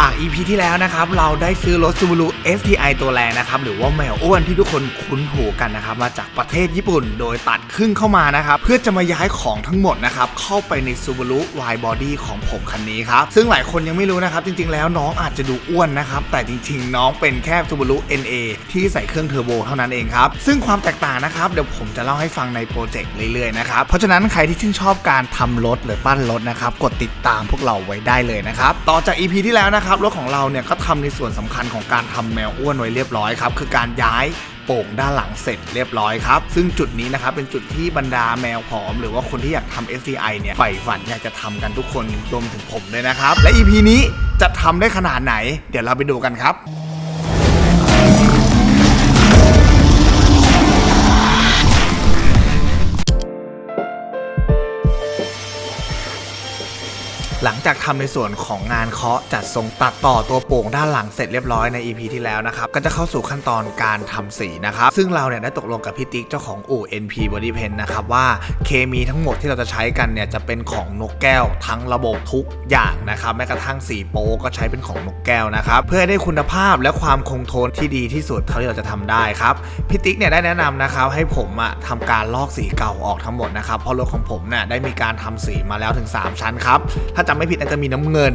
จาก EP ที่แล้วนะครับเราได้ซื้อรถ Subaru STI ตัวแรงนะครับหรือว่าแมวอ้วนที่ทุกคนคุ้นหูกันนะครับมาจากประเทศญี่ปุ่น โดยตัดครึ่งเข้ามานะครับเพื่อจะมาย้ายของทั้งหมดนะครับเข้าไปใน Subaru Wide Body ของผมคันนี้ครับซึ่งหลายคนยังไม่รู้นะครับจริงๆแล้วน้องอาจจะดูอ้วนนะครับแต่จริงๆ น้องเป็นแค่ Subaru NA ที่ใส่เครื่องเทอร์โบเท่านั้นเองครับซึ่งความแตกต่างนะครับเดี๋ยวผมจะเล่าให้ฟังในโปรเจกต์เรื่อยๆนะครับเพราะฉะนั้นใครที่ชื่นชอบการทำรถหรือปั้นรถนะครับกดติดตามพวกเราไว้ได้เลยนะครับต่อจาก EP ที่แล้วนะครับรถของเราเนี่ยก็ทำในส่วนสำคัญของการทำแมวอ้วนไว้เรียบร้อยครับคือการย้ายโป่งด้านหลังเสร็จเรียบร้อยครับ ซึ่งจุดนี้นะครับเป็นจุดที่บรรดาแมวผอม หรือว่าคนที่อยากทำ SCI เนี่ยใฝ่ฝันอยากจะทำกันทุกคนรวมถึงผมด้วยนะครับ และ EP นี้จะทำได้ขนาดไหน เดี๋ยวเราไปดูกันครับ หลังจากทำในส่วนของงานเคาะจัดทรงตัดต่อตัวโป่งด้านหลังเสร็จเรียบร้อยใน EP ที่แล้วนะครับ ก็จะเข้าสู่ขั้นตอนการทำสีนะครับ ซึ่งเราเนี่ยได้ตกลงกับพี่ติ๊กเจ้าของอู่ NP Body Paint นะครับว่าเคมีทั้งหมดที่เราจะใช้กันเนี่ยจะเป็นของนกแก้วทั้งระบบทุกอย่างนะครับแม้กระทั่งสีโป๊ก็ใช้เป็นของนกแก้วนะครับเพื่อให้ได้คุณภาพและความคงทนที่ดีที่สุดเท่าที่เราจะทำได้ครับพี่ติ๊กเนี่ยได้แนะนำนะครับให้ผมอะทำการลอกสีเก่าออกทั้งหมดนะครับเพราะรถของผมเนี่ยได้มีการทำสีมาแล้วถึง 3 ชั้นครับถ้าจำไม่ผิดน่าจะมีน้ำเงิน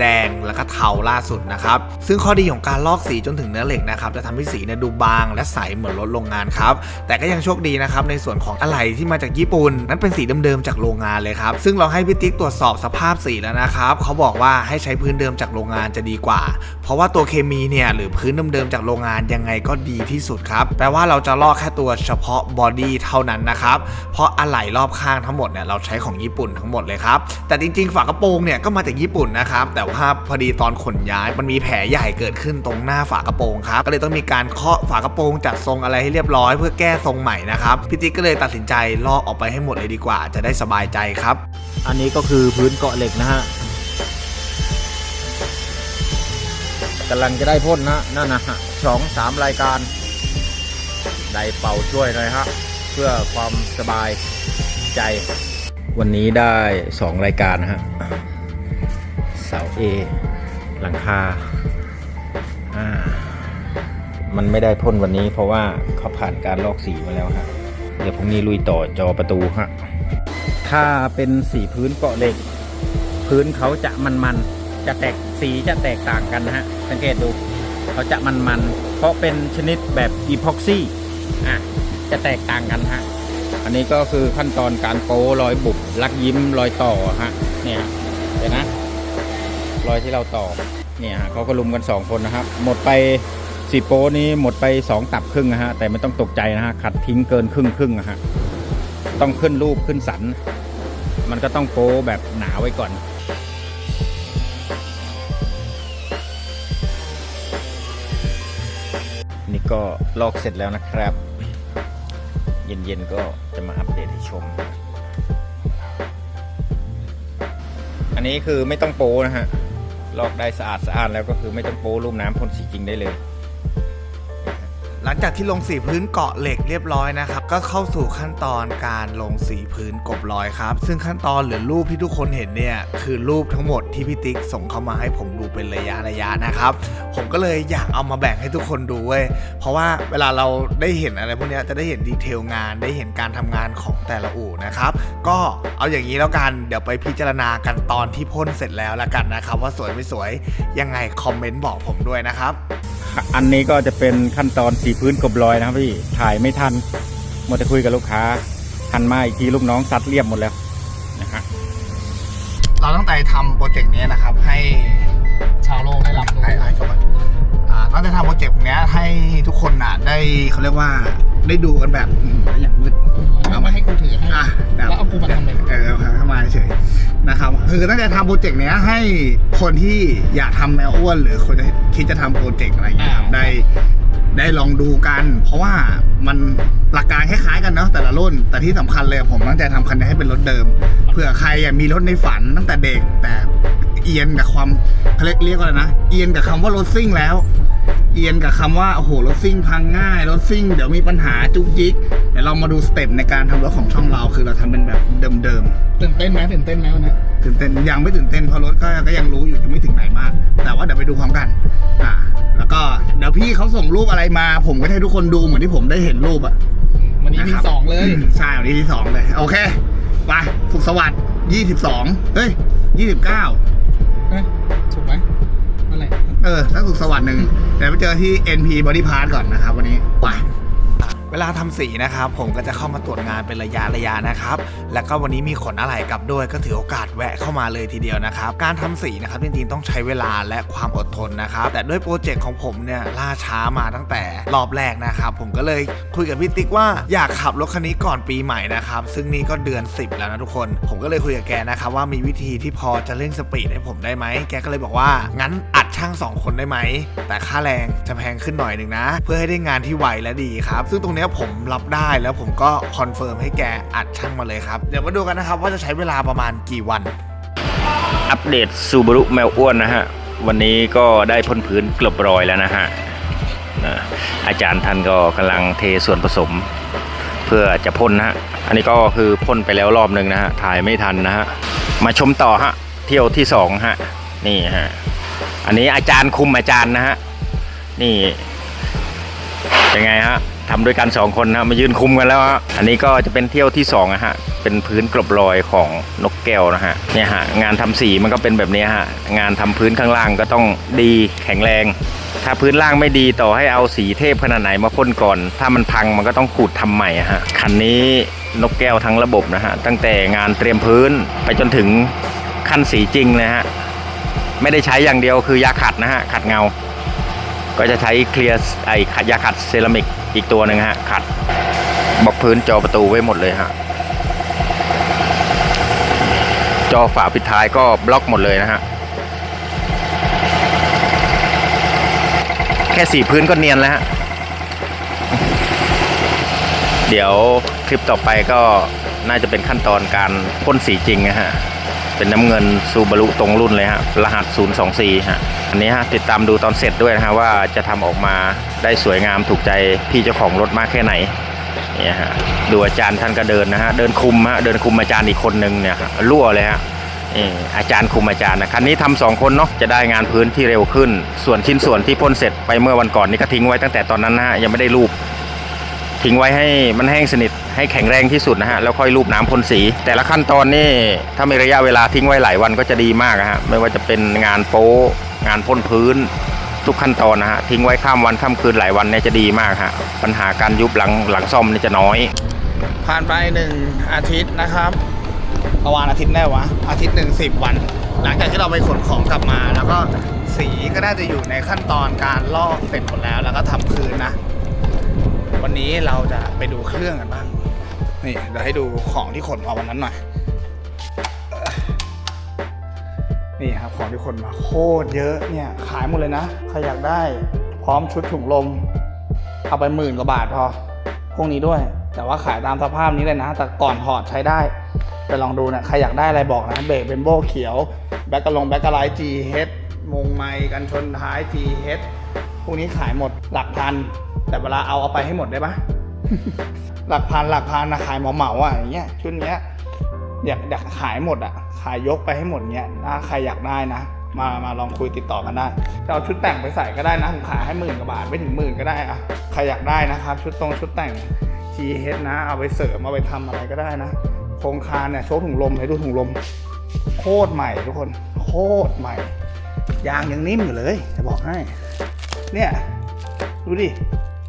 แดงแล้วก็เทาล่าสุดนะครับ ซึ่งข้อดีของการลอกสีจนถึงเนื้อเหล็กนะครับจะทำให้สีเนี่ยดูบางและใสเหมือนรถโรงงานครับ แต่ก็ยังโชคดีนะครับในส่วนของอะไหล่ที่มาจากญี่ปุ่น นั้นเป็นสีเดิมๆจากโรงงานเลยครับ ซึ่งเราให้พี่ติ๊กตรวจสอบสภาพสีแล้วนะครับเขาบอกว่าให้ใช้พื้นเดิมจากโรงงานจะดีกว่า เพราะว่าตัวเคมีเนี่ยหรือพื้นเดิมๆจากโรงงานยังไงก็ดีที่สุดครับแปลว่าเราจะลอกแค่ตัวเฉพาะบอดี้เท่านั้นนะครับเพราะอะไหล่รอบข้างทั้งหมดเนี่ยเราใช้ของญี่ปุ่นทั้งหมดเลยครับแต่จริงๆฝากระโปรงเนี่ยก็มาจากญี่ปุ่นนะครับแต่ว่าพอดีตอนขนย้าย มันมีแผลใหญ่เกิดขึ้นตรงหน้าฝากระโปรงครับก็เลยต้องมีการเคาะฝากระโปรงจัดทรงอะไรให้เรียบร้อย เพื่อแก้ทรงใหม่นะครับพี่ติ๊กก็เลยตัดสินใจลอกออกไปให้หมดเลยดีกว่า จะได้สบายใจครับ อันนี้ก็คือพื้นเกาะเหล็กนะฮะกำลังจะได้พ่นนะนั่นนะฮะสองสามรายการได้เป่าช่วยหน่อยฮะเพื่อความสบายใจ วันนี้ได้สองรายการนะฮะ เสา A หลังคาอ่ามันไม่ได้พ่นวันนี้เพราะว่าเขาผ่านการลอกสีมาแล้วฮะเดี๋ยวพรุ่งนี้ลุยต่อจอประตูฮะ ถ้าเป็นสีพื้นเกาะเหล็ก พื้นเขาจะมันๆ จะแตกสีจะแตกต่างกันนะฮะ สังเกตดู เขาจะมันๆ เพราะเป็นชนิดแบบอีพ็อกซี่อะจะแตกต่างกันฮะ อันนี้ก็คือขั้นตอนการโป้รอยบุบลักยิ้มรอยต่อฮะ เนี่ย เดี๋ยวนะ รอยที่เราต่อเนี่ยฮะเขาก็ลุมกันสองคนนะครับ หมดไปสีโป้นี้หมดไปสองตับครึ่งนะฮะ แต่ไม่ต้องตกใจนะฮะ ขัดทิ้งเกินครึ่งครึ่งนะฮะ ต้องขึ้นรูปขึ้นสัน มันก็ต้องโป้แบบหนาไว้ก่อนนี่ก็ลอกเสร็จแล้วนะครับ เย็นๆก็จะมาอัปเดตให้ชม อันนี้คือไม่ต้องโป้นะฮะ ลอกได้สะอาดสะอาดแล้วก็คือไม่ต้องโป้รูปน้ำพ่นสีจริงได้เลย ลังจากที่ลงสีพื้นเกาะเหล็กเรียบร้อยนะครับ ก็เข้าสู่ขั้นตอนการลงสีพื้นกบรอยครับ ซึ่งขั้นตอนหรือรูปที่ทุกคนเห็นเนี่ยคือรูปทั้งหมดที่พี่ติ๊กส่งเข้ามาให้ผมดูเป็นระยะระยะนะครับ ผมก็เลยอยากเอามาแบ่งให้ทุกคนดูเว้ยเพราะว่าเวลาเราได้เห็นอะไรพวกนี้จะได้เห็นดีเทลงาน ได้เห็นการทำงานของแต่ละอู่นะครับก็เอาอย่างนี้แล้วกันเดี๋ยวไปพิจารณากันตอนที่พ่นเสร็จแล้วละกันนะครับ ว่าสวยไม่สวยยังไงคอมเมนต์บอกผมด้วยนะครับ อันนี้ก็จะเป็นขั้นตอนสีพื้นกบรอยนะครับพี่ถ่ายไม่ทันหมดจะคุยกับลูกค้าทันมาอีกทีลูกน้องซัดเรียบหมดแล้วนะฮะเราตั้งใจทำโปรเจกต์นี้นะครับ ให้ชาวโลกได้รับรู้ให้ให้จบก่อนอ่าตั้งใจทำโปรเจกต์เนี้ยให้ทุกคนน่ะได้เขาเรียกว่าได้ดูกันแบบอืมอย่างมืดเอามาให้กูถือให้อะแบบแล้วเอากูมาทำเป็นเออเอาเข้ามาเฉยนะครับคือตั้งใจทำโปรเจกต์เนี้ยให้คนที่อยากทำแมวอ้วน หรือคนที่คิดจะทำโปรเจกต์อะไรเงี้ยครับได้ ได้ลองดูกัน เพราะว่ามันหลักการคล้ายๆกันเนาะแต่ละรุ่น แต่ที่สำคัญเลยผมตั้งใจทำคันนี้ให้เป็นรถเดิมเผื่อใครอะมีรถในฝันตั้งแต่เด็กแต่เอียนกับความเขาเรียกเรียกว่าอะไรนะเอียนกับคำว่ารถซิ่งแล้ว เอียนกับคำว่าโอ้โหรถซิ่งพังง่ายรถซิ่งเดี๋ยวมีปัญหาจุกจิกเดี๋ยวเรามาดูสเต็ปในการทำรถของช่องเราคือเราทำเป็นแบบเดิมตื่นเต้นไหมตื่นเต้นไหมวันนี้ๆตื่นเต้นยังไม่ตื่นเต้นเพราะรถก็ก็ยังรู้อยู่ยังไม่ถึงไหนมาก แต่ว่าเดี๋ยวไปดูพร้อมกันอ่า แล้วก็เดี๋ยวพี่เขาส่งรูปอะไรมา ผมก็ให้ทุกคนดูเหมือนที่ผมได้เห็นรูปอะ วันนี้มีนะครับสองเลย ใช่วันนี้ที่สองเลย โอเค ไป สุขสวัสดิ์ยี่สิบสองเฮ้ยยี่สิบเก้าเอ๊ะถูกไหมอะไร เออสักสุขสวัสดิ์หนึ่งเดี๋ยวไปเจอที่ NP Body Part ก่อนนะครับวันนี้ไป เวลาทำสีนะครับผมก็จะเข้ามาตรวจงานเป็นระยะระยะนะครับ แล้วก็วันนี้มีขนอะไรกลับด้วยก็ถือโอกาสแวะเข้ามาเลยทีเดียวนะครับ การทำสีนะครับจริงๆต้องใช้เวลาและความอดทนนะครับ แต่ด้วยโปรเจกต์ของผมเนี่ยล่าช้ามาตั้งแต่รอบแรกนะครับผมก็เลยคุยกับพี่ติ๊กว่าอยากขับรถคันนี้ก่อนปีใหม่นะครับซึ่งนี่ก็เดือน 10 แล้วนะทุกคน ผมก็เลยคุยกับแกนะครับว่ามีวิธีที่พอจะเร่งสปีดให้ผมได้ไหมแกก็เลยบอกว่างั้นอัดช่างสองคนได้ไหมแต่ค่าแรงจะแพงขึ้นหน่อยหนึ่งนะ เพื่อให้ได้งานที่ไวและดีครับ ซึ่งตรงเนี้ผมรับได้แล้วผมก็คอนเฟิร์มให้แกอัดช่างมาเลยครับ เดี๋ยวมาดูกันนะครับว่าจะใช้เวลาประมาณกี่วัน อัปเดตซูบารุแมวอ้วนนะฮะ วันนี้ก็ได้พ่นพื้นเกือบรอยแล้วนะฮะนะอาจารย์ท่านก็กำลังเทส่วนผสม เพื่อจะพ่นนะฮะ อันนี้ก็คือพ่นไปแล้วรอบหนึ่งนะฮะ ถ่ายไม่ทันนะฮะ มาชมต่อฮะ เที่ยวที่สองฮะ นี่ฮะ อันนี้อาจารย์คุมอาจารย์นะฮะ นี่เป็นไงฮะ ทำด้วยกันสองคนนะมายืนคุมกันแล้วฮะอันนี้ก็จะเป็นเที่ยวที่สองอะฮะเป็นพื้นกลบรอยของนกแก้วนะฮะเนี่ยฮะงานทำสีมันก็เป็นแบบนี้ฮะงานทำพื้นข้างล่างก็ต้องดีแข็งแรง ถ้าพื้นล่างไม่ดีต่อให้เอาสีเทพขนาดไหนมาพ่นก่อน ถ้ามันพังมันก็ต้องขูดทำใหม่ฮะคันนี้นกแก้วทั้งระบบนะฮะตั้งแต่งานเตรียมพื้นไปจนถึงขั้นสีจริงนะฮะไม่ได้ใช้อย่างเดียวคือยาขัดนะฮะขัดเงา ก็จะใช้เคลียร์ไอขยาขัดเซรามิกอีกตัวหนึ่งฮะ ขัดบล็อกพื้นจอประตูไว้หมดเลยฮะ จอฝาปิดท้ายก็บล็อกหมดเลยนะฮะ แค่สีพื้นก็เนียนแล้วฮะ เดี๋ยวคลิปต่อไปก็น่าจะเป็นขั้นตอนการพ่นสีจริงนะฮะ เป็นน้ำเงินซูบารุตรงรุ่นเลยฮะ รหัส 024 ฮะ อันนี้ฮะติดตามดูตอนเสร็จด้วยนะฮะว่าจะทำออกมาได้สวยงามถูกใจพี่เจ้าของรถมากแค่ไหนเนี่ยฮะดูอาจารย์ท่านก็เดินนะฮะเดินคุมฮะเดินคุมอาจารย์อีกคนนึงเนี่ยฮะรั่วเลยฮะอาจารย์คุมอาจารย์นะคันนี้ทำสองคนเนาะจะได้งานพื้นที่เร็วขึ้น ส่วนชิ้นส่วนที่พ่นเสร็จไปเมื่อวันก่อนนี่ก็ทิ้งไว้ตั้งแต่ตอนนั้นนะฮะยังไม่ได้รูป ทิ้งไว้ให้มันแห้งสนิทให้แข็งแรงที่สุดนะฮะแล้วค่อยรูปน้ำพ่นสี แต่ละขั้นตอนนี่ถ้ามีระยะเวลาทิ้งไว้หลายวันก็จะดีมากนะฮะไม่ว่าจะเป็นงานโป๊ งานพ่นพื้นทุกขั้นตอนนะฮะทิ้งไว้ข้ามวันข้ามคืนหลายวันเนี่ยจะดีมากฮะปัญหาการยุบหลังหลังซ่อมนี่จะน้อย ผ่านไปหนึ่งอาทิตย์นะครับประมาณอาทิตย์ได้วะอาทิตย์หนึ่งสิบวัน หลังจากที่เราไปขนของกลับมา แล้วก็สีก็น่าจะอยู่ในขั้นตอนการลอกเสร็จหมดแล้ว แล้วก็ทำคืนนะ วันนี้เราจะไปดูเครื่องกันบ้างนี่เดี๋ยวให้ดูของที่ขนมาวันนั้นหน่อย นี่ครับของที่ขนมาโคตรเยอะเนี่ยขายหมดเลยนะใครอยากได้พร้อมชุดถุงลม เอาไปหมื่นกว่าบาทพอพวกนี้ด้วย แต่ว่าขายตามสภาพนี้เลยนะ แต่ก่อนถอดใช้ได้ ไปลองดูนะใครอยากได้อะไรบอกนะเบรกเป็นโบเขียว แบ็กกะลงแบ็กกะไลท์ GH มงไมค์กันชนท้าย GH พวกนี้ขายหมดหลักพัน แต่เวลาเอาเอาไปให้หมดได้ปะหลักพันหลักพันนะขายเหมาเหมาอะอย่างเงี้ยชุดเนี้ย อยากอยากขายหมดอะ ขายยกไปให้หมดเนี้ยถ้าใครอยากได้นะ มามาลองคุยติดต่อกันได้จะเอาชุดแต่งไปใส่ก็ได้นะผมขายให้หมื่นกว่าบาทไม่ถึงหมื่นก็ได้อะใครอยากได้นะครับ ชุดตรงชุดแต่ง GH นะ เอาไปเสริมเอาไปทำอะไรก็ได้นะโครงคานเนี่ยโชว์ถุงลมให้ดูถุงลม โคตรใหม่ทุกคน โคตรใหม่ ยางยังนิ่มอยู่เลย จะบอกให้ เนี่ยดูดิ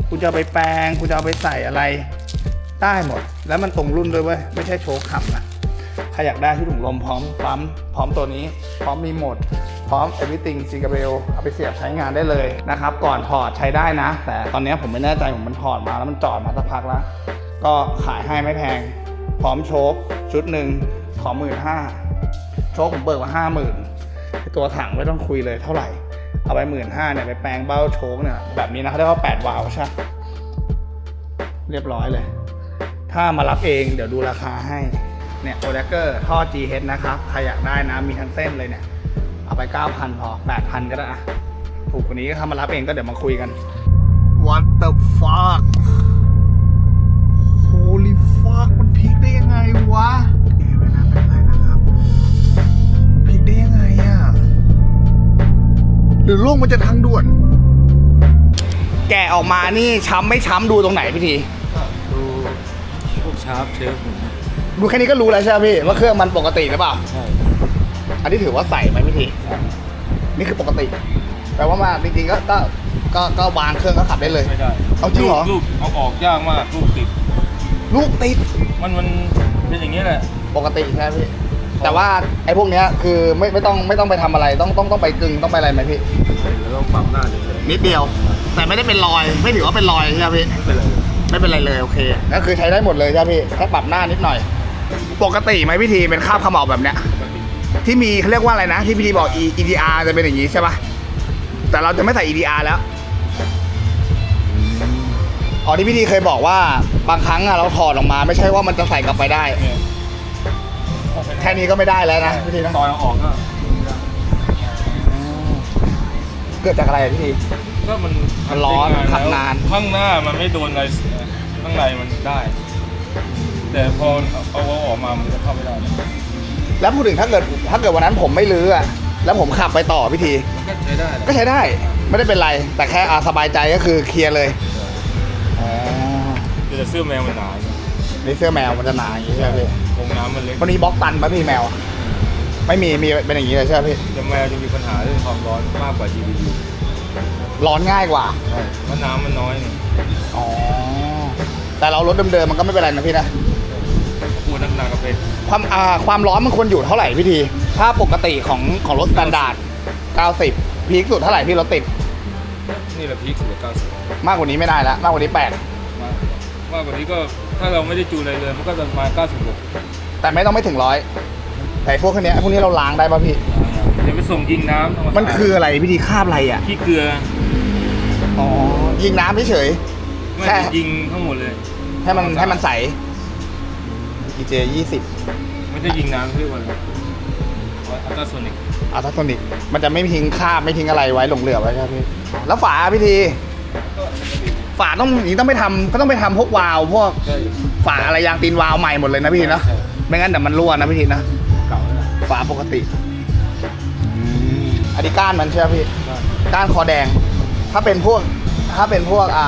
คุณจะเอาไปแปลงคุณจะเอาไปใส่อะไร ได้หมด แล้วมันตรงรุ่นด้วยเว้ยไม่ใช่โชว์ขับนะ ใครอยากได้ที่ถุงลมพร้อมปั๊มพร้อมตัวนี้ พร้อมมีโหมดพร้อม everything ซิงเกิลเอาไปเสียบใช้งานได้เลยนะครับ ก่อนถอดใช้ได้นะ แต่ตอนนี้ผมไม่แน่ใจผมมันถอดมาแล้วมันจอดมาสักพักแล้ว ก็ขายให้ไม่แพง พร้อมโชคชุดหนึ่งขอหมื่นห้าโชคผมเบิกมาห้าหมื่นตัวถังไม่ต้องคุยเลยเท่าไหร่ เอาไปหมื่นห้าเนี่ยไปแปลงเบ้าโชคเนี่ยแบบนี้นะเขาเรียกว่าแปดวาล์วใช่เรียบร้อยเลย ถ้ามารับเองเดี๋ยวดูราคาให้ เนี่ยโอเดเกอร์ท่อ GH นะครับ ใครอยากได้นะ มีทั้งเส้นเลยเนี่ย เอาไป 9,000 พอ 8,000 ก็ได้อะถูกกว่านี้ก็ถ้ามารับเองก็เดี๋ยวมาคุยกัน What the fuck Holy fuck มันพลิกได้ยังไงวะเอ๊ะไม่น่าเป็นไรนะครับพลิกได้ยังไงอะหรือโลกมันจะทางด่วน แกะออกมานี่ช้ำไม่ช้ำดูตรงไหนพี่ทีดูพวก ชาร์ปเชฟดูแค่นี้ก็รู้แล้วใช่ไหมพี่ว่าเครื่องมันปกติหรือเปล่า ใช่ อันนี้ถือว่าใส่ไหมพี่ทีนี่คือปกติแปลว่ามาจริงๆก็ก็ก็ก็วางเครื่องก็ขับได้เลย ไม่ได้เอาจริงเหรอ ลูกเอาออกยากมากลูกติด ลูกติดมันมันเป็นอย่างนี้ยแหละ ปกติใช่ไหมพี่ แต่ว่าไอ้พวกเนี้ยคือไม่ไม่ต้องไม่ต้องไปทำอะไรต้องต้องต้องไปกึงต้องไปอะไรไหมพี่เราต้องปรับหน้าเลยนิดเดียว แต่ไม่ได้เป็นรอย ไม่ถือว่าเป็นรอยใช่ไหมพี่ ไม่เป็นไร ไม่เป็นไรเลยโอเคก็คือใช้ได้หมดเลยใช่ไหมพี่แค่ปรับหน้านิดหน่อย ปกติไหมพี่ทีเป็นคราบเขม่าแบบเนี้ยปกติที่มีเขาเรียกว่าอะไรนะ ที่พี่ทีบอก E- EDR จะเป็นอย่างนี้ใช่ปะแต่เราจะไม่ใส่ EDR แล้วอ๋อที่พี่ทีเคยบอกว่าบางครั้งอะเราถอดออกมา ไม่ใช่ว่ามันจะใส่กลับไปได้เนี่ยแค่นี้ก็ไม่ได้แล้วนะพี่ทีนะตอนเอาออกก็เกิดจากอะไรอะพี่ทีก็มันมันร้อนใช้งขับนานแล้วข้างหน้ามันไม่โดนอะไรข้างในมันได้ แต่พอเอาเอาออกมามันจะเข้าไม่ได้แล้วพูดถึงถ้าเกิดถ้าเกิดวันนั้นผมไม่ลื้ออะแล้วผมขับไปต่อพี่ทีมันก็ใช้ได้แหละก็ใช้ได้ ไม่ได้เป็นไร แต่แค่อาสบายใจก็คือเคลียร์เลยอ๋อแต่เสื้อแมวมันหนานี่เสื้อแมวมันจะหนาอย่างนี้ใช่ไหมพี่ตรงน้ำมันเล็กวันนี้บล็อกตันปะพี่แมวอะไม่มีมีเป็นอย่างนี้เลยใช่ไหมพี่แต่แมวจะมีปัญหาเรื่องความร้อนมากกว่า GDP ร้อนง่ายกว่าใช่เพราะน้ำมันน้อยนี่อ๋อ แต่เรารถเดิมๆมันก็ไม่เป็นไรนะพี่นะพูดนักหนาก็เป็นความอ่าความร้อนมันควรอยู่เท่าไหร่พี่ทีถ้าปกติของของรถสแตนดาร์ด90 พีคสุดเท่าไหร่พี่รถติด นี่แหละพีคสุดเก้าสิบมากกว่านี้ไม่ได้แล้วมากกว่านี้แปลกมากมากกว่านี้ก็ถ้าเราไม่ได้จูนอะไรเลยมันก็จะประมาณเก้าสิบหกแต่ไม่ต้องไม่ถึงร้อยแต่พวกคันนี้ยพวกนี้เราล้างได้ป่ะพี่ เดี๋ยวไปส่งยิงน้ำธรรดามันคืออะไรพี่ทีคราบอะไรอะ ขี้เกลือ อ๋อ ยิงน้ำเฉย ไม่แค่ได้ยิงทั้งหมดเลยๆให้มันให้มันใส EJ 20ไม่ได้ยิงน้ำเรียกว่าอะไรอัลตราโซนิกอัลตราโซนิกมันจะไม่ทิ้งคราบไม่ทิ้งอะไรไว้หลงเหลือไว้ใช่ไหมพี่แล้วฝาพี่ทีฝาต้องอย่างนี้ต้องไปทำก็ต้องไปทำพวกวาล์วพวกใช่ฝาอะไรยางตีนวาล์วใหม่หมดเลยนะพี่นะใช่ไม่งั้นเดี๋ยวมันรั่วนะพี่ทีนะ เก่าแล้วนะฝาปกติอันนี้ก้านมันใช่ไหมพี่ก้านคอแดง ถ้าเป็นพวก ถ้าเป็นพวกอ่า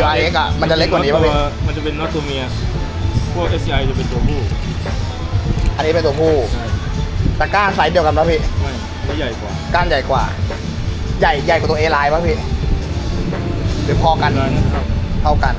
WRX อะมันจะเล็กกว่านี้ป่ะพี่ตัวมันจะเป็นน็อตตัวเมีย พวก SCI จะเป็นตัวผู้อันนี้เป็นตัวผู้ใช่แต่ก้านไซส์เดียวกันป่ะพี่ ไม่ไม่ใหญ่กว่าก้านใหญ่กว่า ใหญ่ใหญ่กว่าตัว A ไลน์ป่ะพี่หรือพอกันงานนะครับเท่ากัน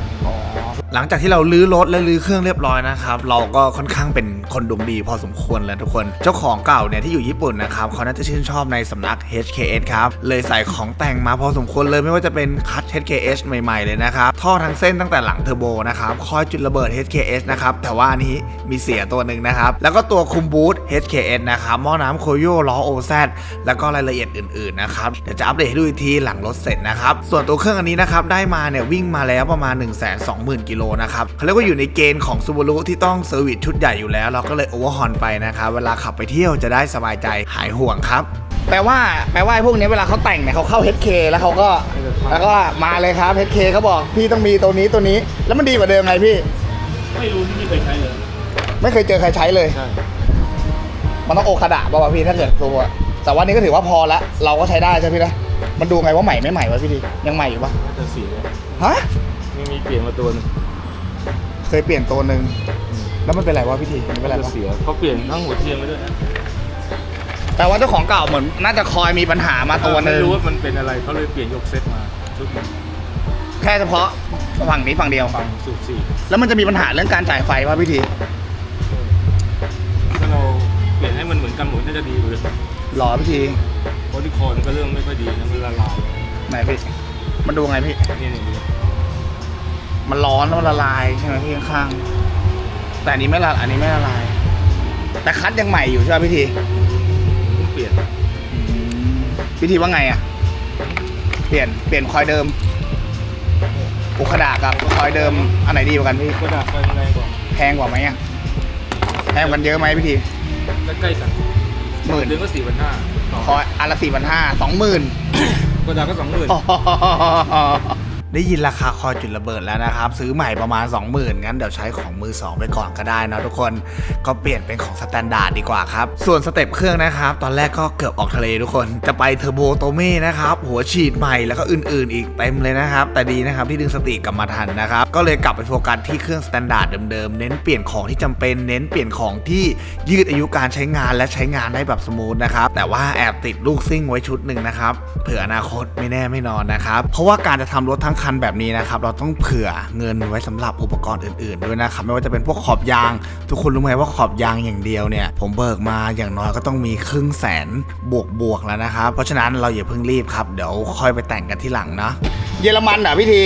หลังจากที่เราลื้อรถและลื้อเครื่องเรียบร้อยนะครับเราก็ค่อนข้างเป็นคนดวงดีพอสมควรแล้วทุกคน เจ้าของเก่าเนี่ยที่อยู่ญี่ปุ่นนะครับเขาน่าจะชื่นชอบในสำนัก HKS ครับเลยใส่ของแต่งมาพอสมควรเลยไม่ว่าจะเป็นคัต HKS ใหม่ๆเลยนะครับท่อทั้งเส้นตั้งแต่หลังเทอร์โบนะครับคอยจุดระเบิด HKS นะครับแต่ว่าอันนี้มีเสียตัวหนึ่งนะครับแล้วก็ตัวคุมบูท HKS นะครับหม้อน้ำโคโยล้อ OZ แล้วก็รายละเอียดอื่นๆนะครับเดี๋ยวจะอัปเดตให้ดูอีกทีหลังรถเสร็จนะครับส่วนตัวเครื่องอันนี้นะครับได้มาเนี่ยวิ่งมาแล้วประมาณ 1 2 0 0 0 0กิโลนะครับเขาเรียกว่าอยู่ในเกณฑ์ของซูบ a รุที่ต้องเซอร์วิสชุดใหญ่อยู่แล้ว เราก็เลยโอเวอร์ฮอนไปนะครับ เวลาขับไปเที่ยวจะได้สบายใจหายห่วงครับแปลว่าแปลว่าไอ้พวกนี้เวลาเขาแต่งเนี่ยเขาเข้า HK แล้วเขาก็แล้วก็มาเลยครับ HK เขาบอกพี่ต้องมีตัวนี้ตัวนี้แล้วมันดีกว่าเดิมไงพี่ ไม่รู้ที่ไม่เคยใช้เลย ไม่เคยเจอใครใช้เลยใช่มันต้องโอคาดะป่าวะพี่ถ้าเกิดตัวแต่ว่านี่ก็ถือว่าพอละเราก็ใช้ได้ใช่ไหมพี่นะมันดูไงว่าใหม่ไม่ใหม่วะพี่ดียังใหม่อยู่ปะน่าจะเสียฮะมีมีเปลี่ยนมาตัวหนึงเค ยเปลี่ยนตัวหนึ่งแล้วมันเป็นไรวะพี่ทีมันเป็นไรน่าจะวะเสียเขาเปลี่ยนทั้งหัวเทียมไปด้วยนะแปลว่าเจ้าของเก่าเหมือนน่าจะคอยมีปัญหามาตัวหนึไม่งรู้ว่ามันเป็นอะไรเขาเลยเปลี่ยนยกเซตมาชุดหนึงแค่เฉพาะฝั่งนี้ฝั่งเดียว ฝั่งสูบสี่แล้วมันจะมีปัญหาเรื่องการจ่ายไฟวะพี่ทีถ้าเราเปลี่ยนให้มันเหมือนกันหมดน่าจะดีเลยหรอพี่ทีเพราะที่คอนก็เริ่มไม่ค่อยดีนะมันละลายไหนพี่มันดูไงพี่นี่นี่นี่ มันร้อนแล้วมันละลายใช่ไหมพี่ข้างๆแต่อันนี้ไม่ละอันนี้ไม่ละลาย แต่คัดยังใหม่อยู่ใช่ไหมพี่ทีเพิ่งเปลี่ยนพี่ทีว่าไงอะ เปลี่ยนเปลี่ยนคอยเดิมอุคดากับคอยเดิมอันไหนดีกว่ากันพี่ก็ดาบไฟแรงกว่าแพงกว่าไหมอะแพงกว่ากันเยอะไหมพี่ทีใกล้ๆกันหมื่นเดือนก็สี่พันห้าคอยอันละสี่พันห้าสองหมื่นกระดาษก็สองหมื่น ได้ยินราคาคอยจุดระเบิดแล้วนะครับ ซื้อใหม่ประมาณ 20,000 งั้นเดี๋ยวใช้ของมือ 2 ไปก่อนก็ได้นะทุกคนก็เปลี่ยนเป็นของสแตนดาร์ดดีกว่าครับ ส่วนสเต็ปเครื่องนะครับ ตอนแรกก็เกือบออกทะเลทุกคนจะไปเทอร์โบโตเม่นะครับหัวฉีดใหม่แล้วก็อื่นๆ อีกเต็มเลยนะครับ แต่ดีนะครับที่ดึงสติกลับมาทันนะครับก็เลยกลับไปโฟกัสที่เครื่องสแตนดาร์ดเดิมๆเน้นเปลี่ยนของที่จำเป็นเน้นเปลี่ยนของที่ยืดอายุการใช้งานและใช้งานได้แบบสมูทนะครับแต่ว่าแอบติดลูกซิ่งไว้ชุดหนึ่งนะครับเผื่ออนาคตไม่แน่ไม่นอนนะครับเพราะว่าการจะทำรถทั้งคันแบบนี้นะครับ เราต้องเผื่อเงินไว้สำหรับอุปกรณ์อื่นๆ ด้วยนะครับ ไม่ว่าจะเป็นพวกขอบยาง ทุกคนรู้ไหมว่าขอบยางอย่างเดียวเนี่ย ผมเบิกมาอย่างน้อยก็ต้องมีครึ่งแสนบวกบวกๆแล้วนะครับ เพราะฉะนั้นเราอย่าเพิ่งรีบครับ เดี๋ยวค่อยไปแต่งกันที่หลังเนาะเยอรมันอะพี่ที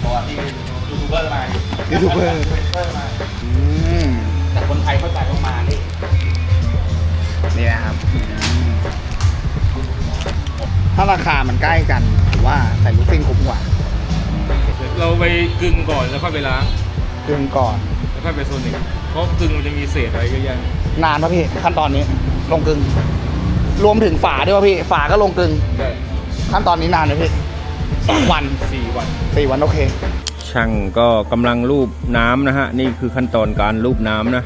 เพราะว่าที่ยูทูบเบอร์มายูทูบเบอร์แต่คนไทยเข้าใจว่ามานี่นี่นะครับถ้าราคามันใกล้กันผมว่าใส่ลูกซิ่งคุ้มกว่า เราไปกึ่งก่อนแล้วค่อยไปล้างดึงก่อน แล้วค่อยไปโซนิกเพราะกึ่งมันจะมีเศษอะไรเยอะแยะนานป่ะพี่ขั้นตอนนี้ลงกึง รวมถึงฝาด้วยป่ะพี่ ฝาก็ลงกึง ได้ขั้นตอนนี้นานไหมพี่สองวันสี่วัน สี่วันโอเค ช่างก็กำลังรูปน้ำนะฮะ นี่คือขั้นตอนการรูปน้ำนะ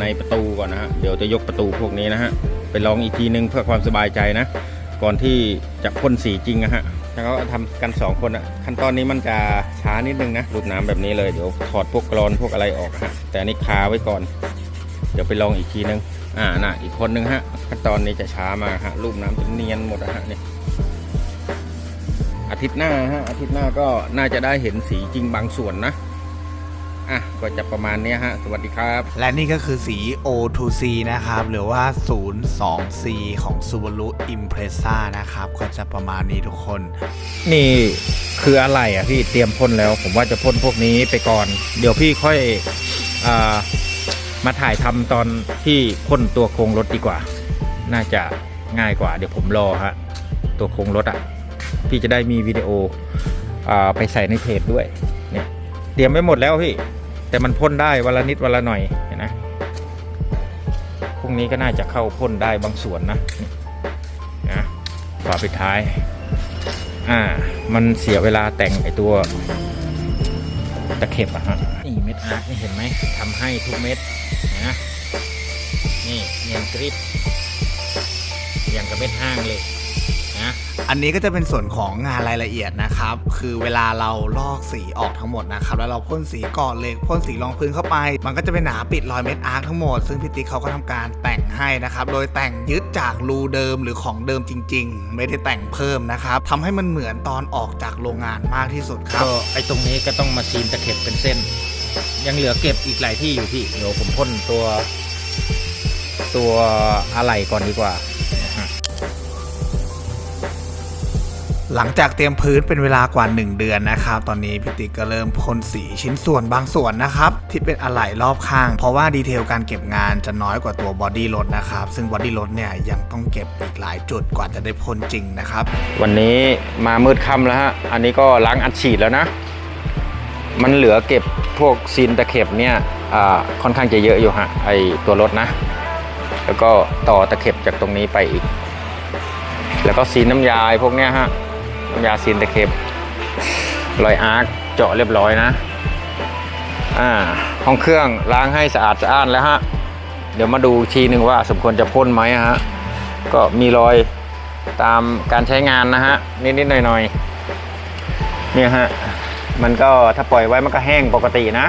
ในประตูก่อนนะฮะ เดี๋ยวจะยกประตูพวกนี้นะฮะ ไปลองอีกทีนึงเพื่อความสบายใจนะ ก่อนที่จะพ่นสีจริงนะฮะ แล้วก็ทำกัน 2 คนอะขั้นตอนนี้มันจะช้านิดนึงนะรูดน้ำแบบนี้เลยเดี๋ยวถอดพวกกรอนพวกอะไรออกฮะแต่อันนี้คาไว้ก่อน เดี๋ยวไปลองอีกทีนึงอ่าน่ะอีกคนนึงฮะขั้นตอนนี้จะช้ามาฮะรูปน้ำจะเนียนหมดอะฮะนี่อาทิตย์หน้าฮะอาทิตย์หน้าก็น่าจะได้เห็นสีจริงบางส่วนนะ อะก็จะประมาณเนี้ยฮะ สวัสดีครับ และนี่ก็คือสี O2C นะครับ หรือว่า 02C ของ Subaru Impreza นะครับ ก็จะประมาณนี้ทุกคน นี่คืออะไรอะพี่เตรียมพ่นแล้ว ผมว่าจะพ่นพวกนี้ไปก่อน เดี๋ยวพี่ค่อยอามาถ่ายทำตอนที่พ่นตัวโครงรถดีกว่า น่าจะง่ายกว่า เดี๋ยวผมรอฮะ ตัวโครงรถอะ พี่จะได้มีวิดีโออาไปใส่ในเพจด้วย เดียเตรียมไว้หมดแล้วพี่ แต่มันพ่นได้วันละนิดวันละหน่อยเห็นนะพวกนี้ก็น่าจะเข้าพ่นได้บางส่วนนะนะฝาปิดท้าย อ่า มันเสียเวลาแต่งไอตัวตะเข็บอะฮะนี่เม็ดอาร์ตนี่เห็นไหมทำให้ทุกเม็ดนะนี่เนียนกริบอย่างกับเม็ดห้างเลย อันนี้ก็จะเป็นส่วนของงานรายละเอียดนะครับ คือเวลาเราลอกสีออกทั้งหมดนะครับ แล้วเราพ่นสีก่อนเหล็กพ่นสีรองพื้นเข้าไป มันก็จะเป็นหนาปิดรอยเม็ดอาร์คทั้งหมด ซึ่งพี่ติ๊กเขาก็ทำการแต่งให้นะครับ โดยแต่งยึดจากรูเดิมหรือของเดิมจริง ๆ ไม่ได้แต่งเพิ่มนะครับทำให้มันเหมือนตอนออกจากโรงงานมากที่สุดครับ ก็ไอตรงนี้ก็ต้องมาซีนตะเข็บเป็นเส้น ยังเหลือเก็บอีกหลายที่อยู่พี่เดี๋ยวผมพ่นตัว ตัวอะไหล่ก่อนดีกว่า หลังจากเตรียมพื้นเป็นเวลากว่า 1 เดือนนะครับ ตอนนี้พี่ติ๊กก็เริ่มพ่นสีชิ้นส่วนบางส่วนนะครับ ที่เป็นอะไหล่รอบข้าง เพราะว่าดีเทลการเก็บงานจะน้อยกว่าตัวบอดี้รถนะครับ ซึ่งบอดี้รถเนี่ยยังต้องเก็บอีกหลายจุดกว่าจะได้พ่นจริงนะครับ วันนี้มามืดค่ำแล้วฮะ อันนี้ก็ล้างอัดฉีดแล้วนะ มันเหลือเก็บพวกซีนตะเข็บเนี่ยค่อนข้างจะเยอะอยู่ฮะไอตัวรถนะ แล้วก็ต่อตะเข็บจากตรงนี้ไปอีก แล้วก็ซีนน้ำยาไอ้พวกเนี้ยฮะ ยาซีนตะเข็บรอยอาร์คเจาะเรียบร้อยนะ อ่า ห้องเครื่องล้างให้สะอาดสะอ้านแล้วฮะ เดี๋ยวมาดูอีกทีหนึ่งว่าสมควรจะพ่นไหมฮะ ก็มีรอยตามการใช้งานนะฮะ นิดๆหน่อยๆ เนี่ยฮะ มันก็ถ้าปล่อยไว้มันก็แห้งปกตินะ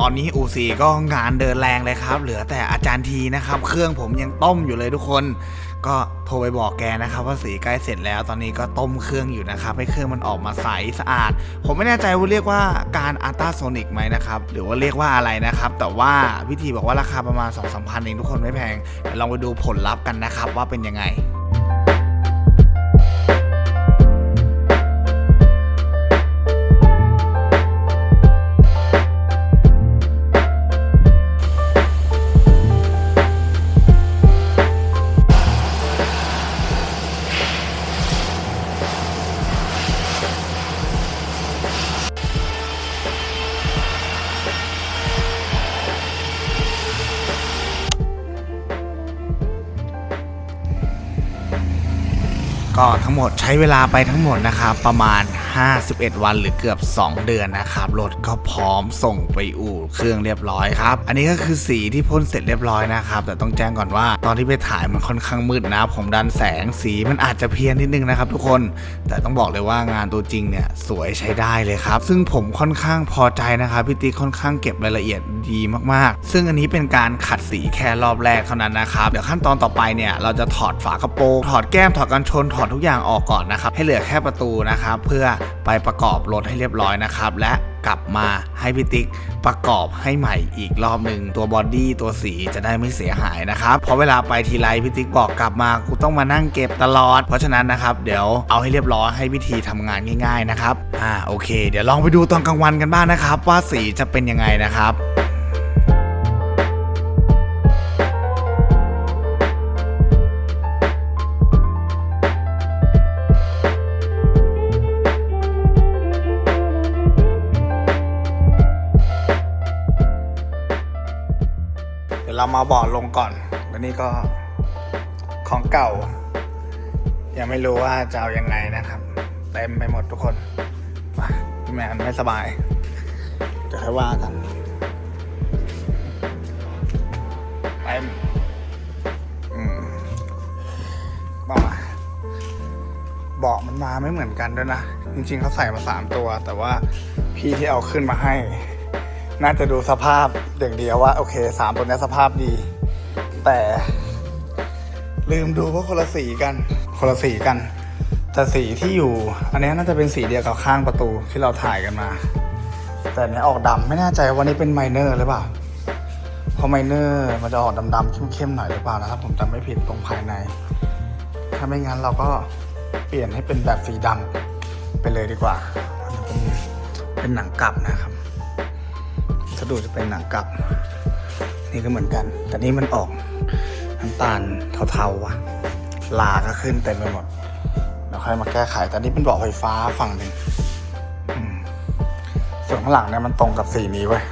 ตอนนี้อูซีก็งานเดินแรงเลยครับ เหลือแต่อาจารย์ทีนะครับ เครื่องผมยังต้มอยู่เลยทุกคน ก็โทรไปบอกแกนะครับว่าสีใกล้เสร็จแล้ว ตอนนี้ก็ต้มเครื่องอยู่นะครับให้เครื่องมันออกมาใสสะอาด ผมไม่แน่ใจว่าเรียกว่าการอัลตราโซนิกไหมนะครับหรือว่าเรียกว่าอะไรนะครับ แต่ว่าพิธีบอกว่าราคาประมาณ2 3 0 0พันเองทุกคนไม่แพงเดี๋ยวลองไปดูผลลัพธ์กันนะครับว่าเป็นยังไง ช้เวลาไปทั้งหมดนะครับประมาณ 51 วันหรือเกือบ 2 เดือนนะครับรถก็พร้อมส่งไปอู่เครื่องเรียบร้อยครับ อันนี้ก็คือสีที่พ่นเสร็จเรียบร้อยนะครับแต่ต้องแจ้งก่อนว่า ตอนที่ไปถ่ายมันค่อนข้างมืดนะ ผมดันแสงสีมันอาจจะเพี้ยนนิดนึงนะครับทุกคน แต่ต้องบอกเลยว่างานตัวจริงเนี่ยสวยใช้ได้เลยครับ ซึ่งผมค่อนข้างพอใจนะครับพี่ติ๊กค่อนข้างเก็บรายละเอียดดีมากๆ ซึ่งอันนี้เป็นการขัดสีแค่รอบแรกเท่านั้นนะครับเดี๋ยวขั้นตอนต่อไปเนี่ยเราจะถอดฝากระโปรงถอดแก้มถอดกันชนถอดทุกอย่างออกก่อนนะครับให้เหลือแค่ประตูนะครับ เพื่อไปประกอบรถให้เรียบร้อยนะครับ และกลับมาให้พี่ติ๊กประกอบให้ใหม่อีกรอบหนึ่งตัวบอดี้ตัวสีจะได้ไม่เสียหายนะครับเพราะเวลาไปทีไรพี่ติ๊กบอกกลับมากูต้องมานั่งเก็บตลอด เพราะฉะนั้นนะครับ เดี๋ยวเอาให้เรียบร้อยให้วิธีทำงานง่าย ๆนะครับอ่าโอเค เดี๋ยวลองไปดูตอนกลางวันกันบ้างนะครับ ว่าสีจะเป็นยังไงนะครับ เบาบอร์ดลงก่อนวันนี้ก็ของเก่า ยังไม่รู้ว่าจะเอาอยังไงนะครับเต็มไปหมดทุกคนมาพี่แมนไม่สบายเดี๋ยวค่อยว่ากันเต็มอืมบอกมาเบาะมันมาไม่เหมือนกันด้วยนะ จริงๆเขาใส่มาสามตัว แต่ว่าพี่ที่เอาขึ้นมาให้ น่าจะดูสภาพอย่างเดียวว่า โอเคสามตัวนี้สภาพดี แต่ลืมดูว่าคนละสีกัน คนละสีกัน แต่สีที่อยู่ อันนี้น่าจะเป็นสีเดียวกับข้างประตูที่เราถ่ายกันมา แต่อันนี้ออกดำไม่แน่ใจว่านี่เป็นไมเนอร์หรือเปล่าเพราะไมเนอร์มันจะออกดำๆเข้มๆหน่อยหรือเปล่านะครับผมจำไม่ผิดตรงภายใน ถ้าไม่งั้นเราก็เปลี่ยนให้เป็นแบบสีดำไปเลยดีกว่า เป็นหนังกลับนะครับ ดุจะเป็นหนังกลับ นี่ก็เหมือนกัน แต่นี่มันออกน้ำตาลเทาๆว่ะ ลาก็ขึ้นเต็มไปหมดเราค่อยมาแก้ไขแต่นี่เป็นเบาะไฟฟ้าฝั่งหนึ่งส่วนข้างหลังเนี่ยมันตรงกับสีนี้เว้ย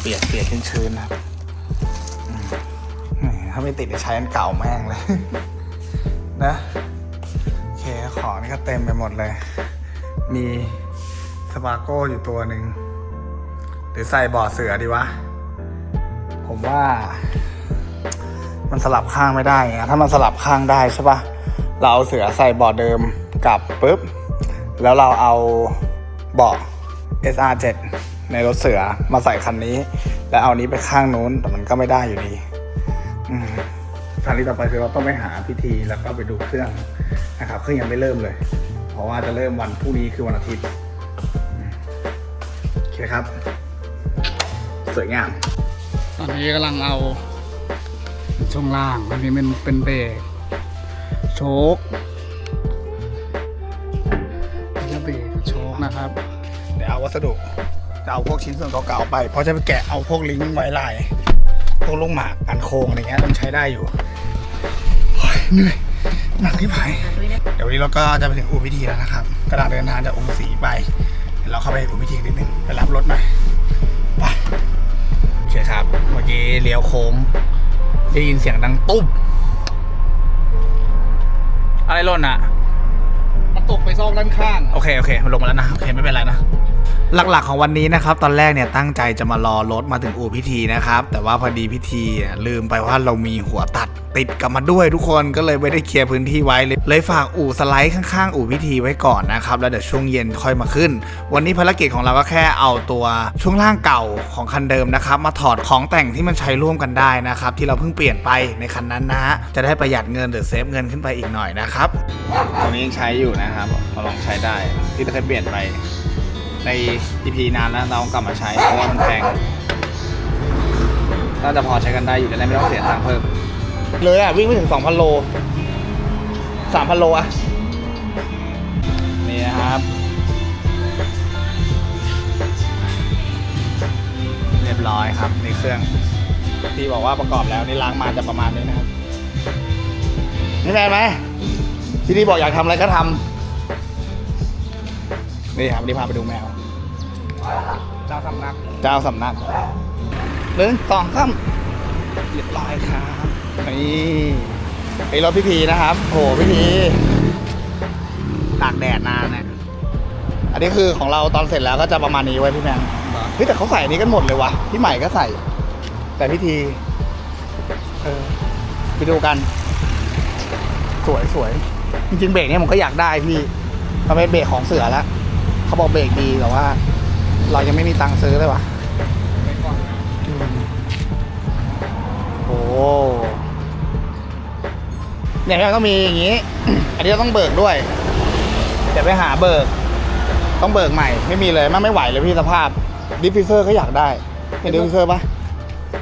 เปียกเปียกชื้นๆนะถ้าไม่ติดจะใช้อันเก่าแม่งเลย นะโอเคของนี่ก็เต็มไปหมดเลย มี ปาโก้อยู่ตัวหนึ่งหรือใส่บ่อเสือดีวะ ผมว่า มันสลับข้างไม่ได้ไงถ้ามันสลับข้างได้ใช่ปะเราเอาเสือใส่บ่อเดิมกลับปุ๊บ แล้วเราเอาเบาะ SR7 ในรถเสือมาใส่คันนี้ แล้วเอานี้ไปข้างนู้นแต่มันก็ไม่ได้อยู่ดีครั้งที่ต่อไปคือเราต้องไปหาพิธีแล้วก็ไปดูเครื่องนะครับเครื่องยังไม่เริ่มเลย เพราะว่าจะเริ่มวันพรุ่งนี้คือวันอาทิตย์ คครับ สวยงาม ตอนนี้กำลังเอา ช่วงล่างอันนี้มันเป็นเบรกโชคนี่ก็เบรกกับโชคนะครับ เดี๋ยวเอาวัสดุ จะเอาพวกชิ้นส่วนเก่าๆไป เพราะจะไปแกะเอาพวกลิงก์ไว้ลายพวกลูกหมากอันโครงอะไรเงี้ยมันใช้ได้อยู่โอ้ยเหนื่อยหนักที่ผายเดี๋ยววันนี้เราก็จะไปถึงอู่พิธีแล้วนะครับกระดาษเดินทางจากองค์ศรีไป เดี๋ยวเราเข้าไปอู่พิธีนิดนึงไปรับรถหน่อยไปโอเคครับ เมื่อกี้เลี้ยวโค้ง ได้ยินเสียงดังตุ๊บอะไรหล่นอะ มันตกไปซอกด้านข้าง โอเค โอเค มันลงมาแล้วนะ โอเค ไม่เป็นไรนะ หลักๆของวันนี้นะครับ ตอนแรกเนี่ยตั้งใจจะมารอรถมาถึงอู่พิธีนะครับ แต่ว่าพอดีพิธีลืมไปว่าเรามีหัวตัดติดกลับมาด้วยทุกคนก็เลยไม่ได้เคลียร์พื้นที่ไว้เลยเลยฝากอู่สไลด์ข้างๆ อู่พิธีไว้ก่อนนะครับแล้วเดี๋ยวช่วงเย็นค่อยมาขึ้น วันนี้ภารกิจของเราก็แค่เอาตัวช่วงล่างเก่าของคันเดิมนะครับมาถอดของแต่งที่มันใช้ร่วมกันได้นะครับที่เราเพิ่งเปลี่ยนไปในคันนั้นนะฮะจะได้ประหยัดเงินหรือเซฟเงินขึ้นไปอีกหน่อยนะครับตัวนี้ยังใช้อยู่นะครับเราลองใช้ได้ที่เคยเปลี่ยนไป ใน EP นานแล้วเรากลับมาใช้เพราะว่ามันแพงน่าจะพอใช้กันได้อยู่จะได้ไม่ต้องเสียตังค์เพิ่ม เลยอะ วิ่งไม่ถึง 2,000 โล 3,000 โลอะ นี่นะครับ เรียบร้อยครับในเครื่อง ที่บอกว่าประกอบแล้วนี่ล้างมาจะประมาณนี้นะครับ นี่แมนไหมที่นี่บอกอยากทำอะไรก็ทำ นี่ครับวันนี้พาไปดูแมว เจ้าสำนัก เจ้าสำนักหนึ่งสองสามเรียบร้อยครับนี่ไอ้รถพิธีนะครับโหพิธีตากแดดนานเนี่ยอันนี้คือของเราตอนเสร็จแล้วก็จะประมาณนี้ไว้ยพี่แมนเฮ้ยแต่เขาใส่อันนี้กันหมดเลยวะพี่ใหม่ก็ใส่ แต่พิธีเออไปดูกัน สวยสวยจริงๆเบรกเนี่ยผมก็อยากได้พี่มันเป็นเบรกของเสือแล้ว เขาบอกเบรกดีแต่ว่า เรายังไม่มีตังค์ซื้อเลยวะอืมโอ้เนี่ยมันต้องมีอย่างนี้ อันนี้เราต้องเบิกด้วย เดี๋ยวไปหาเบิก ต้องเบิกใหม่ ไม่มีเลยมันไม่ไหวเลยพี่สภาพ ดิฟฟิวเซอร์ก็อยากได้เห็นดิฟฟิวเซอร์ปะ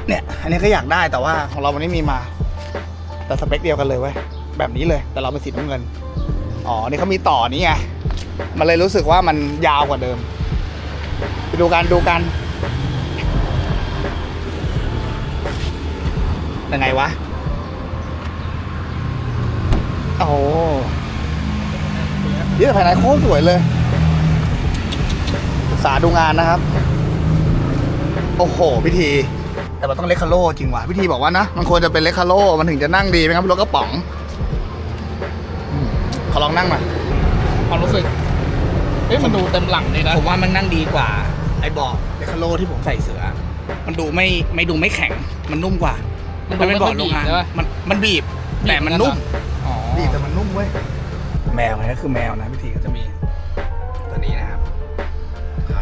เนี่ย อันนี้ก็อยากได้แต่ว่าของเรามันไม่มีมา แต่สเปคเดียวกันเลยเว้ย แบบนี้เลย แต่เราเป็นสีน้ำเงิน อ๋อ นี่เขามีต่อนี้ไง มันเลยรู้สึกว่ามันยาวกว่าเดิม ไปดูกันดูกันยังไงวะ โอ้โหนี่ภายในโคตรสวยเลยศึกษาดูงานนะครับ โอ้โหพิธี แต่มันต้องเลคคาโลจริงว่ะพิธีบอกว่านะ มันควรจะเป็นเลคคาโลมันถึงจะนั่งดีไหมครับรถกระป๋อง ขอลองนั่งหน่อยความรู้สึก เอ๊ะมันดูเต็มหลังเลยนะผมว่ามันนั่งดีกว่า ไอ้เบาะเลคาโลที่ผมใส่เสือ มันดูไม่ไม่ดูไม่แข็ง มันนุ่มกว่า มันดูไม่เป็นค่อเบาะยโรบีงบงานใช่ปะมันมันบีบ แต่มันนุ่มอ๋อบีบแต่มันนุ่มเว้ย แมวมันก็คือแมวนะพิธีก็จะมีตัวนี้นะครับ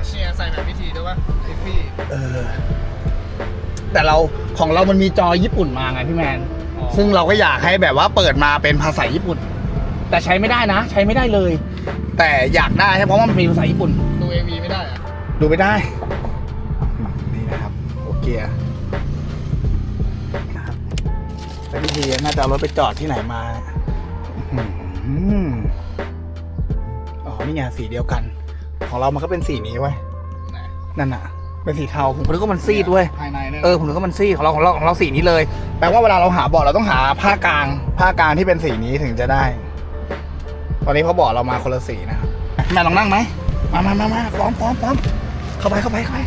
เชียร์ใส่แบบพิธีด้วยวะทิฟฟี่เออ แต่เราของเรามันมีจอญี่ปุ่นมาไงพี่แมน ซึ่งเราก็อยากให้แบบว่าเปิดมาเป็นภาษาญี่ปุ่น แต่ใช้ไม่ได้นะ ใช้ไม่ได้เลย แต่อยากได้เพราะว่ามันเป็นภาษาญี่ปุ่น ดูเอวีไม่ได้อะดูไม่ได้ นี่นะครับโอเคนะครับแล้วพี่ทีน่าจะเอารถไปจอดที่ไหนมาอื้อหืออ๋อนี่ไงสีเดียวกัน ของเรามันก็เป็นสีนี้ไว้ยไหนนั่นน่ะ เป็นสีเทาผมนึกว่ามันซีดเว้ย ภายในเนี่ยเออผมนึกว่ามันซีดของเราของเราของเราสีนี้เลย แปลว่าเวลาเราหาเบาะเราต้องหาผ้ากลาง ผ้ากลางที่เป็นสีนี้ถึงจะได้ ตอนนี้เขาบอกเรามาคนละสีนะครับแม่ลองนั่งไหมมามามามาพร้อมพร้อมพร้อมเข้าไปเข้าไปเข้าไป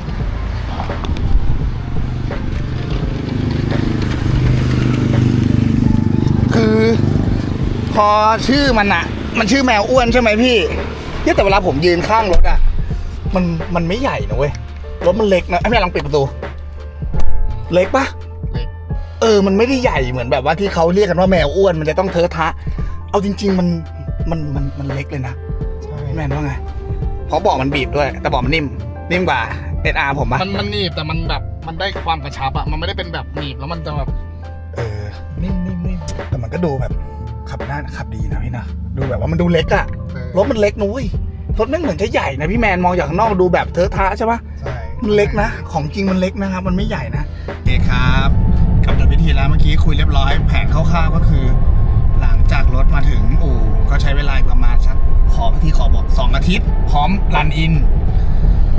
คือ พอชื่อมันอะมันชื่อแมวอ้วนใช่ไหมพี่เนี่ยแต่เวลาผมยืนข้างรถอะมันมันไม่ใหญ่นะเว้ยรถมันเล็กนะไอ้แม่ลองปิดประตู เล็กปะเล็กเออ มันไม่ได้ใหญ่เหมือนแบบว่าที่เขาเรียกกันว่าแมวอ้วนมันจะต้องเทอะทะ เอาจริง ๆ มัน มันมันมันเล็กเลยนะใช่แม่นว่าไงเพราะเบอกมันบีบด้วย แต่เบอกมันนิ่ม นิ่มกว่าเออาร์ผมปะมันมันหนีบแต่มันแบบมันได้ความกระชับอะมันไม่ได้เป็นแบบหนีบแล้วมันจะแบบเออนิ่มนิ่มนิ่มแต่มันก็ดูแบบขับหน้าขับดีนะพี่นะดูแบบว่ามันดูเล็กอะเออรถมันเล็กนุ้ยรถแม่งเหมือนจะใหญ่นะพี่แมนมองจากข้างนอกดูแบบเทอะทะใช่ปะใช่มันเล็กนะ ของจริงมันเล็กนะครับ มันไม่ใหญ่นะ โอเคครับกลับจากพิธีแล้วเมื่อกี้คุยเรียบร้อย แผนคร่าวๆก็คือ หลังจากรถมาถึงอู่ก็ใช้เวลาประมาณสักขอพิธีขอบอก2องอาทิตย์ พร้อมรันอิน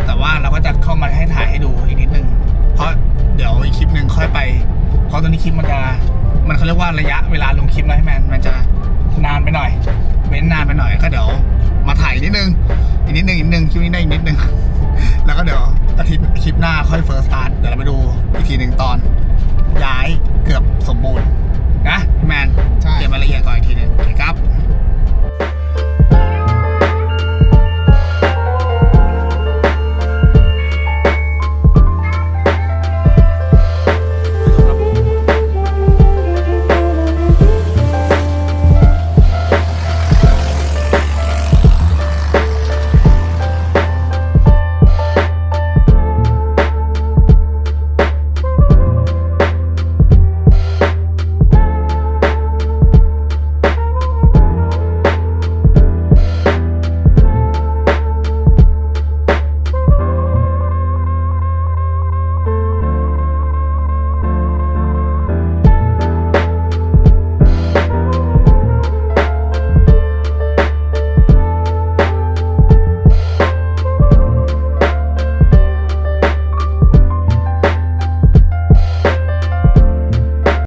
แต่ว่าเราก็จะเข้ามาให้ถ่ายให้ดูอีกนิดนึง เพราะเดี๋ยวอีกคลิปหนึ่งค่อยไป เพราะตอนนี้คลิปมันจะมันเขาเรียกว่าระยะเวลาลงคลิปนะให้แมนมันจะนานไปหน่อย เว้นนานไปหน่อยก็เดี๋ยวมาถ่ายนิดนึงอีกนิดนึงอีกนิดนึงคลิปนี้ได้อีกนิดนึงแล้วก็เดี๋ยวอาทิตย์คลิปหน้าค่อยเฟิร์สสตาร์ทเดี๋ยวเราไปดูอีกทีหนึ่งตอนย้ายเกือบสมบูรณ์ นะพี่แมนใช่ เก็บรายละเอียดก่อนอีกทีหนึ่งโอเคครับ